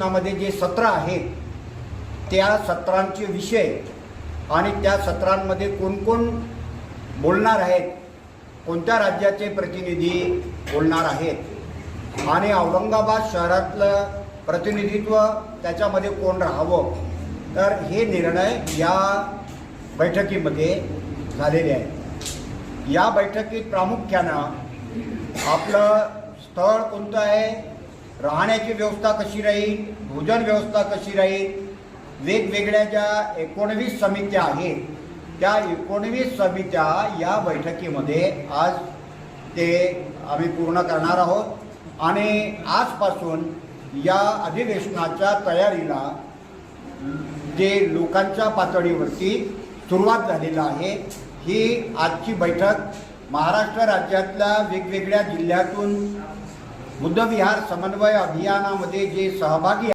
मध्ये जे सत्र आहेत त्या सत्रांचे विषय आणि त्या सत्रांमध्ये कोण कोण बोलणार आहेत कोणत्या राज्याचे प्रतिनिधी बोलणार आहेत आणि औरंगाबाद शहरातलं प्रतिनिधित्व त्याच्यामध्ये कोण राहावं तर हे निर्णय या बैठकीमध्ये झालेले आहेत. या बैठकीत प्रामुख्यानं आपलं स्थळ कोणतं आहे राहण्याची व्यवस्था कशी राहील? भोजन व्यवस्था कशी राहील? वेगवेगळ्या ज्या एकोणवीस समित्या आहेत त्या एकोणवीस समित्या या बैठकीमध्ये आज ते आम्ही पूर्ण करणार आहोत. आणि आजपासून या अधिवेशनाच्या तयारीला जे लोकांच्या पातळीवरती सुरुवात झालेलं आहे ही आजची बैठक महाराष्ट्र राज्यातल्या वेगवेगळ्या जिल्ह्यातून बुद्धविहार समन्वय अभियानामध्ये जे सहभागी